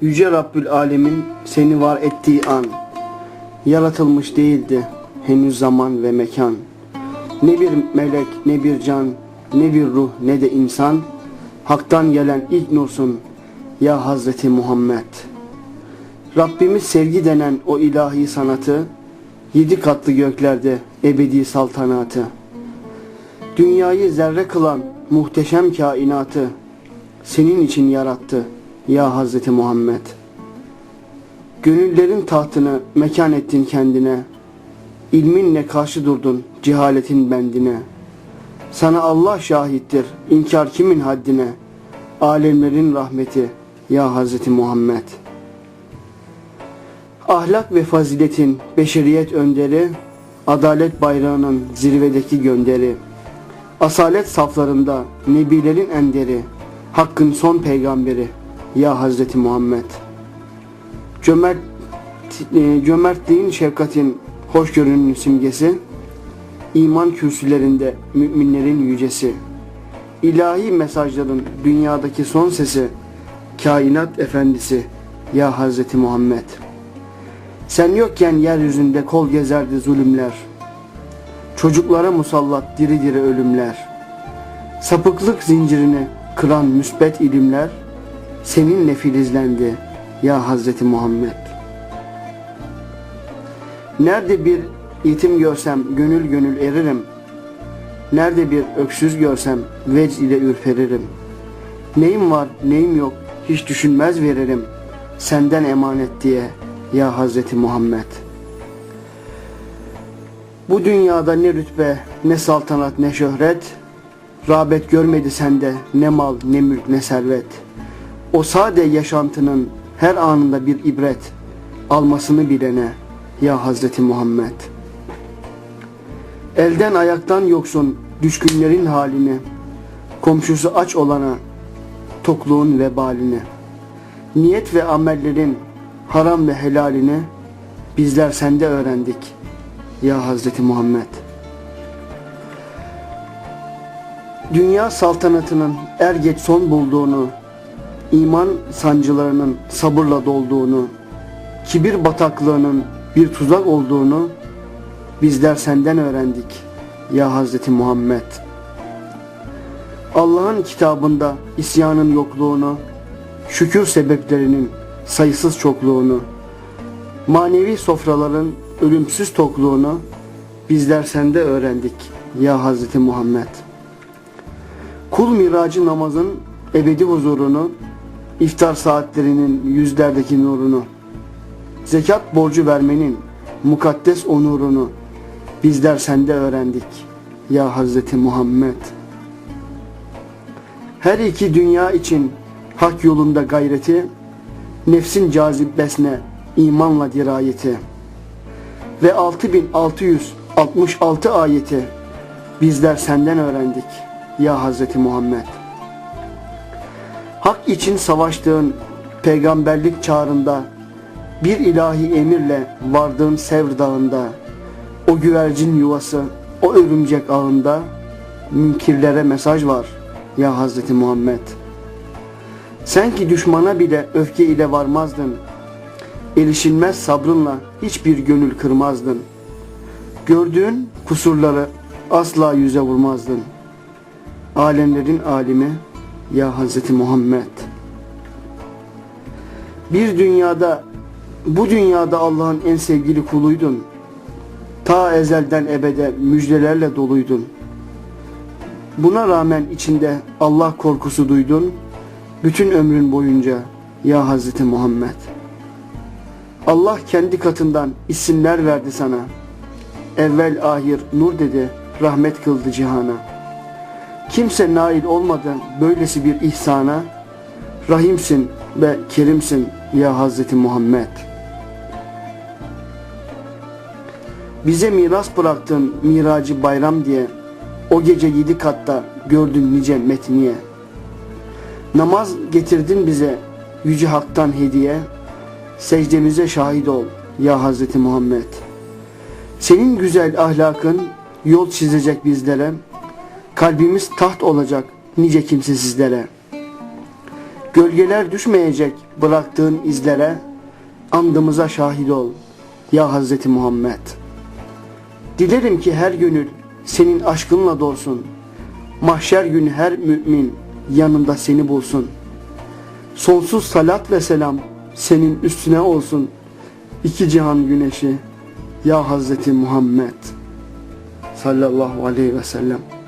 Yüce Rabbül Alemin seni var ettiği an Yaratılmış değildi henüz zaman ve mekan. Ne bir melek ne bir can ne bir ruh ne de insan Hak'tan gelen ilk nursun ya Hazreti Muhammed. Rabbimiz sevgi denen o ilahi sanatı Yedi katlı göklerde ebedi saltanatı Dünyayı zerre kılan muhteşem kainatı senin için yarattı ya Hazreti Muhammed. Gönüllerin tahtını mekan ettin kendine. İlminle karşı durdun cehaletin bendine. Sana Allah şahittir inkar kimin haddine. Alemlerin rahmeti ya Hazreti Muhammed. Ahlak ve faziletin beşeriyet önderi, adalet bayrağının zirvedeki gönderi. Asalet saflarında nebilerin enderi, Hakkın son peygamberi ya Hazreti Muhammed. Cömert, e, cömertliğin, şefkatin, hoşgörünün simgesi, iman kürsülerinde müminlerin yücesi, ilahi mesajların dünyadaki son sesi, kainat efendisi ya Hazreti Muhammed. Sen yokken yeryüzünde kol gezerdi zulümler, çocuklara musallat diri diri ölümler, sapıklık zincirini kıran müsbet ilimler seninle filizlendi ya Hazreti Muhammed. Nerede bir yetim görsem gönül gönül eririm. Nerede bir öksüz görsem vec ile ürperirim. Neyim var neyim yok hiç düşünmez veririm. Senden emanet diye ya Hazreti Muhammed. Bu dünyada ne rütbe, ne saltanat, ne şöhret, Rağbet görmedi sende ne mal ne mülk ne servet. O sade yaşantının her anında bir ibret almasını bilene ya Hazreti Muhammed. Elden ayaktan yoksun düşkünlerin halini, komşusu aç olana tokluğun vebalini, niyet ve amellerin haram ve helalini bizler sende öğrendik ya Hazreti Muhammed. dünya saltanatının er geç son bulduğunu, iman sancılarının sabırla dolduğunu, kibir bataklığının bir tuzak olduğunu bizler senden öğrendik ya Hazreti Muhammed. Allah'ın kitabında isyanın yokluğunu, şükür sebeplerinin sayısız çokluğunu, manevi sofraların ölümsüz tokluğunu bizler sende öğrendik ya Hazreti Muhammed. Kul miracı namazın ebedi huzurunu, iftar saatlerinin yüzlerdeki nurunu, zekat borcu vermenin mukaddes onurunu bizler sende öğrendik ya Hazreti Muhammed. Her iki dünya için hak yolunda gayreti, nefsin cazibesine imanla dirayeti ve 6666 ayeti bizler senden öğrendik.'' ya Hazreti Muhammed. Hak için savaştığın peygamberlik çağrında bir ilahi emirle vardığın Sevr dağında o güvercin yuvası, o örümcek ağında münkirlere mesaj var ya Hazreti Muhammed. Sen ki düşmana bile öfke ile varmazdın. Erişilmez sabrınla hiçbir gönül kırmazdın. Gördüğün kusurları asla yüze vurmazdın.'' alemlerin alimi ya Hazreti Muhammed. Bir dünyada bu dünyada Allah'ın en sevgili kuluydun. Ta ezelden ebede müjdelerle doluydun. Buna rağmen içinde Allah korkusu duydun. Bütün ömrün boyunca ya Hazreti Muhammed. Allah kendi katından isimler verdi sana. Evvel ahir nur dedi, rahmet kıldı cihana.'' Kimse nail olmadan böylesi bir ihsana Rahimsin ve kerimsin ya Hazreti Muhammed. Bize miras bıraktın miracı bayram diye O gece yedi katta gördün nice metniye Namaz getirdin bize yüce haktan hediye Secdemize şahit ol ya Hazreti Muhammed. Senin güzel ahlakın yol çizecek bizlere Kalbimiz taht olacak nice kimsesizlere. Gölgeler düşmeyecek bıraktığın izlere, andımıza şahit ol ya Hazreti Muhammed. Dilerim ki her gönül senin aşkınla dolsun. Mahşer günü her mümin yanında seni bulsun. Sonsuz salat ve selam senin üstüne olsun. İki cihan güneşi ya Hazreti Muhammed sallallahu aleyhi ve sellem.